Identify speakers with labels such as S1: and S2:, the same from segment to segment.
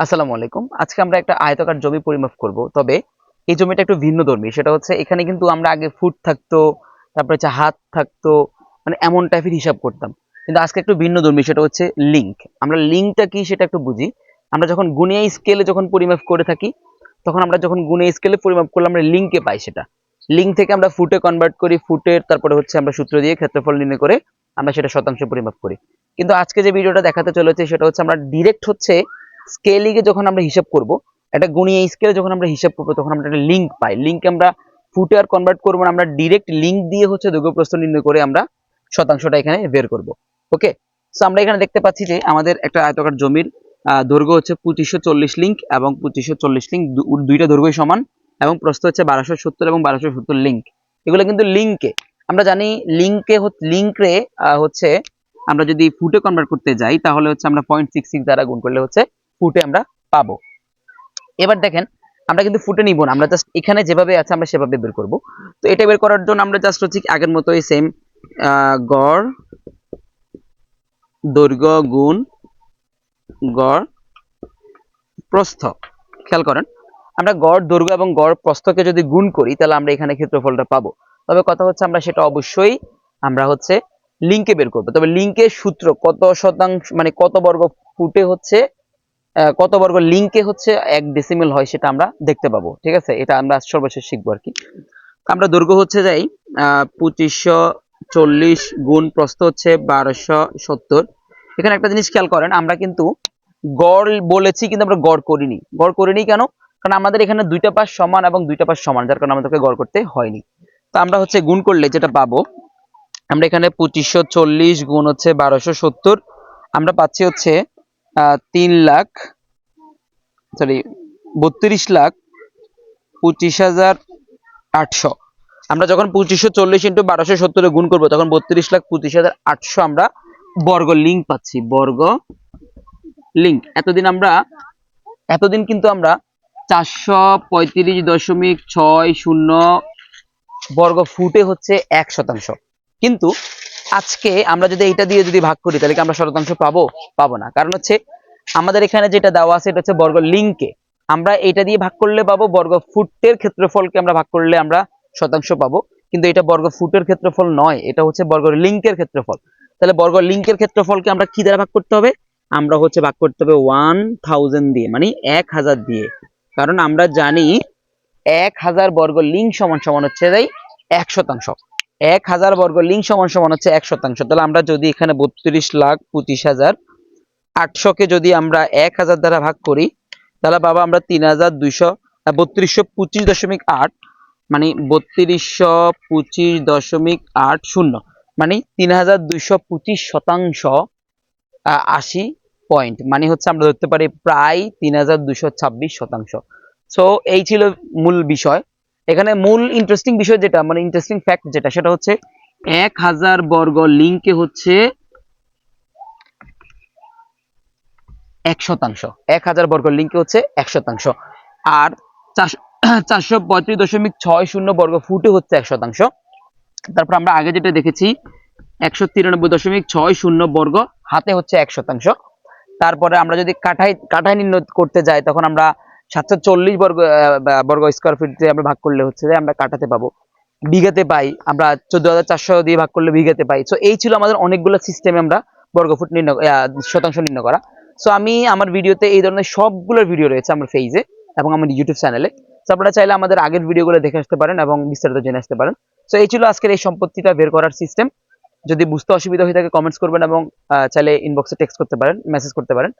S1: আসসালামু আলাইকুম। আজকে আমরা একটা আয়তাকার জমি পরিমাপ করব, তবে এই জমিটা একটু ভিন্ন ধর্মী। সেটা হচ্ছে এখানে কিন্তু আমরা আগে ফুট থাকতো, তারপর হচ্ছে হাত থাকতো মানে এমন টাইপের হিসাব করতাম। কিন্তু আজকে একটু ভিন্ন ধর্মী, সেটা হচ্ছে লিঙ্ক আমরা লিঙ্কটা কি সেটা একটু বুঝি। আমরা যখন গুণিয়া স্কেলে যখন পরিমাপ করে থাকি, তখন আমরা যখন গুণিয়া স্কেলে পরিমাপ করলে আমরা লিঙ্কে পাই সেটা। লিঙ্ক থেকে আমরা ফুটে কনভার্ট করি ফুটের তারপরে হচ্ছে আমরা সূত্র দিয়ে ক্ষেত্রফল নির্ণয় করে আমরা সেটা শতাংশে পরিমাপ করি। কিন্তু আজকে যে ভিডিওটা দেখাতে চলেছে, সেটা হচ্ছে আমরা ডিরেক্ট হচ্ছে স্কেলিংয়ে যখন আমরা হিসাব করব, একটা গুণিয়ে স্কেলে যখন আমরা হিসাব করব, তখন আমরা একটা লিঙ্ক পাই। লিঙ্ক আমরা ফুটে আর কনভার্ট করব না, আমরা ডিরেক্ট লিঙ্ক দিয়ে হচ্ছে দৈর্ঘ্য প্রস্থ নির্ণয় করে আমরা শতাংশটা এখানে বের করব। ওকে সো আমরা এখানে দেখতে পাচ্ছি যে আমাদের একটা আয়তকার জমির দৈর্ঘ্য হচ্ছে পঁচিশশো চল্লিশ লিঙ্ক এবং পঁচিশশো চল্লিশ লিঙ্ক দুইটা দৈর্ঘ্যই সমান এবং প্রস্থ হচ্ছে বারোশো সত্তর এবং বারোশো সত্তর লিঙ্ক এগুলো কিন্তু লিঙ্কে আমরা জানি লিঙ্কে লিঙ্করে হচ্ছে আমরা যদি ফুটে কনভার্ট করতে যাই, তাহলে হচ্ছে আমরা পয়েন্ট সিক্স সিক্স দ্বারা গুণ করলে হচ্ছে ফুটে আমরা পাবো। এবার দেখেন, আমরা কিন্তু ফুটে নিব না, আমরা জাস্ট এখানে যেভাবে আছে আমরা সেভাবে বের করব। তো এটা বের করার জন্য আমরা জাস্ট হচ্ছে আগের মতোই সেম গড়, দৈর্ঘ্য, গুণ, গড়, প্রস্থ। খেয়াল করেন, আমরা গড়, দৈর্ঘ্য এবং গড়, প্রস্থকে যদি গুণ করি, তাহলে আমরা এখানে ক্ষেত্রফলটা পাবো। তবে কথা হচ্ছে আমরা সেটা অবশ্যই আমরা হচ্ছে লিঙ্কে বের করব। তবে লিঙ্কের সূত্র কত শতাংশ মানে কত বর্গ ফুটে হচ্ছে কত বর্গ লিঙ্কে হচ্ছে এক ডেসিমেল হয় সেটা আমরা দেখতে পাবো, ঠিক আছে? এটা আমরা সর্বশেষ শিখব আর কি। আমরা দৈর্ঘ্য হচ্ছে যাই পঁচিশশো চল্লিশ গুণ প্রস্থ হচ্ছে বারোশো সত্তর। এখানে একটা জিনিস খেয়াল করেন, আমরা কিন্তু গড় বলেছি কিন্তু আমরা গড় করিনি। গড় করিনি কেন? কারণ আমাদের এখানে দুইটা পাশ সমান এবং দুইটা পাশ সমান, যার কারণে আমাদেরকে গড় করতে হয়নি। তো আমরা হচ্ছে গুণ করলে যেটা পাবো, আমরা এখানে পঁচিশশো চল্লিশ গুণ হচ্ছে বারোশো সত্তর, আমরা পাচ্ছি হচ্ছে তিন লাখ সরি বত্রিশ লাখ পঁচিশ হাজার আটশো। আমরা যখন পঁচিশশো চল্লিশ ইন্টু বারোশো সত্তরে গুণ করব, তখন বত্রিশ লাখ পঁচিশ হাজার আটশো আমরা বর্গ লিঙ্ক পাচ্ছি, বর্গ লিঙ্ক এতদিন আমরা, এতদিন কিন্তু আমরা চারশো পঁয়ত্রিশ দশমিক ছয় শূন্য বর্গ ফুটে হচ্ছে এক শতাংশ। কিন্তু আজকে আমরা যদি এটা দিয়ে যদি ভাগ করি, তাহলে কি আমরা শতাংশ পাবো? পাবো না। কারণ হচ্ছে আমাদের এখানে যেটা দেওয়া আছে, এটা হচ্ছে বর্গ লিঙ্কে আমরা এটা দিয়ে ভাগ করলে পাবো, বর্গ ফুটের ক্ষেত্রফলকে আমরা ভাগ করলে আমরা শতাংশ পাবো। কিন্তু এটা বর্গ ফুটের ক্ষেত্রফল নয়, এটা হচ্ছে বর্গ লিঙ্কের ক্ষেত্রফল। তাহলে বর্গ লিঙ্কের ক্ষেত্রফলকে আমরা কি দ্বারা ভাগ করতে হবে? আমরা হচ্ছে ভাগ করতে হবে ওয়ান থাউজেন্ড দিয়ে মানে এক হাজার দিয়ে। কারণ আমরা জানি এক হাজার বর্গ লিঙ্ক সমান সমান হচ্ছে যাই এক শতাংশ। এক হাজার বর্গ লিঙ্ক সমান সমান হচ্ছে এক শতাংশ। তাহলে আমরা যদি এখানে বত্রিশ লাখ পঁচিশ হাজার আটশোকে যদি আমরা এক হাজার দ্বারা ভাগ করি, তাহলে বাবা আমরা তিন হাজার দুইশো বত্রিশশো পঁচিশ দশমিক আট মানে বত্রিশশো পঁচিশ দশমিক আট শূন্য মানে তিন হাজার দুইশো পঁচিশ শতাংশ আশি পয়েন্ট মানে হচ্ছে আমরা ধরতে পারি প্রায় তিন হাজার দুইশো ছাব্বিশ শতাংশ। সো এই ছিল মূল বিষয়। এখানে মূল ইন্টারেস্টিং বিষয় যেটা মানে ইন্টারেস্টিং ফ্যাক্ট যেটা, সেটা হচ্ছে এক হাজার বর্গ লিঙ্কে হচ্ছে এক শতাংশ। এক হাজার বর্গ লিঙ্কে হচ্ছে এক শতাংশ। আর চারশো পঁয়ত্রিশ দশমিক ছয় শূন্য বর্গ ফুটে হচ্ছে এক শতাংশ। তারপর আমরা আগে যেটা দেখেছি, একশো তিরানব্বই দশমিক ছয় শূন্য বর্গ হাতে হচ্ছে এক শতাংশ। তারপরে আমরা যদি কাঠাই কাঠাই নির্ণয় করতে যাই, তখন আমরা সাতশো চল্লিশ বর্গ বর্গ স্কোয়ার ফিট দিয়ে আমরা ভাগ করলে হচ্ছে যে আমরা কাটাতে পাবো। বিঘাতে পাই, আমরা চোদ্দ হাজার চারশো দিয়ে ভাগ করলে বিঘাতে পাই। সো এই ছিল আমাদের অনেকগুলো সিস্টেমে আমরা বর্গফুট নির্ণয় শতাংশ নির্ণয় করা। সো আমি আমার ভিডিওতে এই ধরনের সবগুলো ভিডিও রয়েছে আমার ফেজে এবং আমার ইউটিউব চ্যানেলে সো আপনারা চাইলে আমাদের আগের ভিডিওগুলো দেখে আসতে পারেন এবং বিস্তারিত জেনে আসতে পারেন। সো এই ছিল আজকের এই সম্পত্তিটা বের করার সিস্টেম যদি বুঝতে অসুবিধা হয়ে থাকে কমেন্টস করবেন এবং চাইলে ইনবক্সে টেক্সট করতে পারেন মেসেজ করতে পারেন।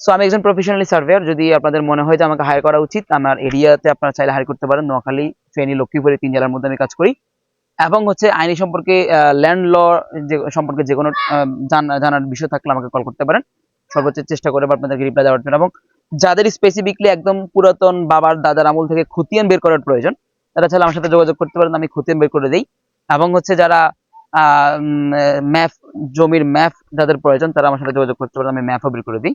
S1: সো আমি একজন প্রফেশনালি সার্ভেয়ার যদি আপনাদের মনে হয় যে আমাকে হায়ার করা উচিত, আমার এরিয়াতে আপনারা চাইলে হায়ার করতে পারেন। নোয়াখালী, ফেনী, লক্ষ্মীপুরে তিন জেলার মধ্যে আমি কাজ করি। এবং হচ্ছে আইনি সম্পর্কে ল্যান্ড ল যে, সম্পর্কে যে কোনো জানার বিষয় থাকলে আমাকে কল করতে পারেন। সর্বোচ্চ চেষ্টা করে আপনাদেরকে রিপ্লাই দেওয়ার জন্য। এবং যাদের স্পেসিফিকলি একদম পুরাতন বাবার, দাদার আমল থেকে খতিয়ান বের করার প্রয়োজন, তারা চাইলে আমার সাথে যোগাযোগ করতে পারেন, আমি খতিয়ান বের করে দিই। এবং হচ্ছে যারা ম্যাপ জমির ম্যাপ যাদের প্রয়োজন, তারা আমার সাথে যোগাযোগ করতে পারেন, আমি ম্যাপও বের করে দিই।